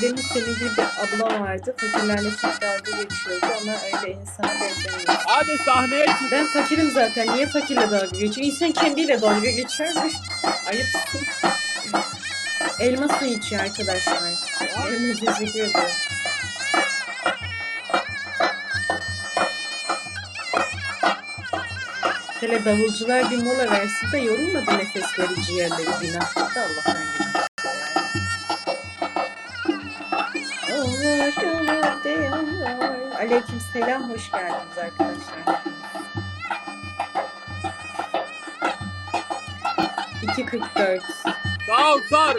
demin senin gibi bir abla vardı. Fakirlerle çok dalga geçiyordu ama öyle insana benzemiyor. Hadi sahneye çık. Ben fakirim zaten. Niye fakirle dalga geçiyor? İnsan kendiyle dalga geçer mi? Ayıpsın. Elma suyu içiyor arkadaşlar. Elma teşekkür ederim. Hele davulcular bir mola versin de yorulmadı nefesleri ciğerleri günah Allah'tan günah. Aleyküm selam hoş geldiniz arkadaşlar. 2.44 Sağ ol sar.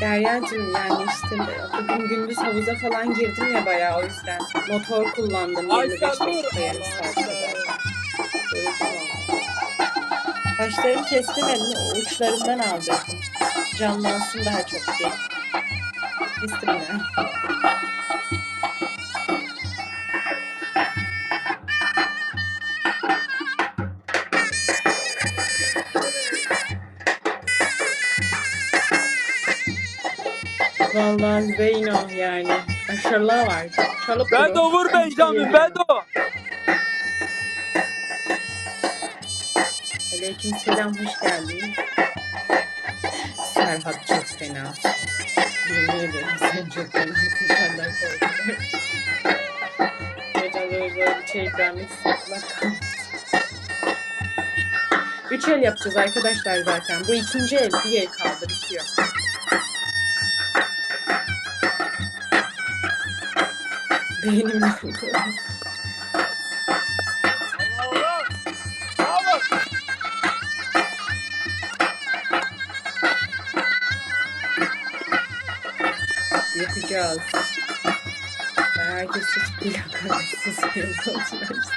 Derya'cığım yani işte bugün gündüz havuza falan girdim ya bayağı o yüzden. Motor kullandım Ay 25 sen dur. dakika yarım saat kadar. Taşları kestim elini o uçlarından aldırdım. Canlansın daha çok diye. Kestim ben. Vallahi Zeyno yani. Maşallah var. Çalıp Bedo duruyor. vur Benjamin Bedo. Aleyküm selam, hoş geldin. Serhat çok fena. Yemin sen çok fenasın. Senden korkuyorum. Hocam böyle bir şey etsin. Üç el yapacağız arkadaşlar zaten. Bu ikinci el, bir el kaldı, bitiyor. Beynim yapacağız. Ben herkes hiç plakasız yazılacağız.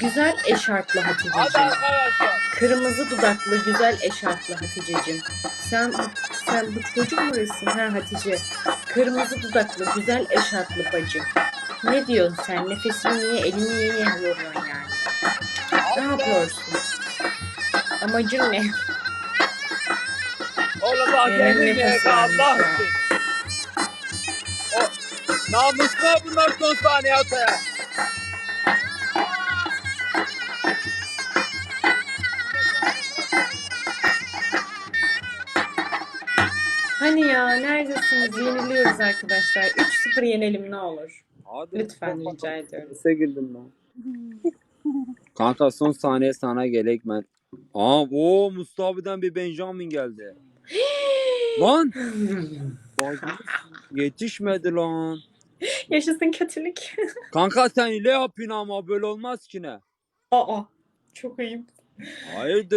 Güzel eşarplı Hadi Hatice'ciğim. arkadaşlar. Kırmızı dudaklı güzel eşarplı Hatice'cim. Sen sen bu çocuk mu resim? Ha Hatice. Kırmızı dudaklı güzel eşarplı bacım. Ne diyorsun sen? Nefesini niye, elini niye yoruyorsun yani? Ne yapıyorsun? Amacın ne? Oğlum bak kendin ye Allah için. O namusla bunlar son saniye ataya. Hani ya neredesiniz? Yeniliyoruz arkadaşlar. 3-0 yenelim ne olur. Hadi. Lütfen rica ediyorum. Nefese girdim ben. Kanka son saniye sana gerek ben. Aa o Mustafa'dan bir Benjamin geldi. lan bak, yetişmedi lan. Yaşasın kötülük. Kanka sen hile yapıyorsun ama böyle olmaz ki ne? Aa çok ayıp. Hayırdır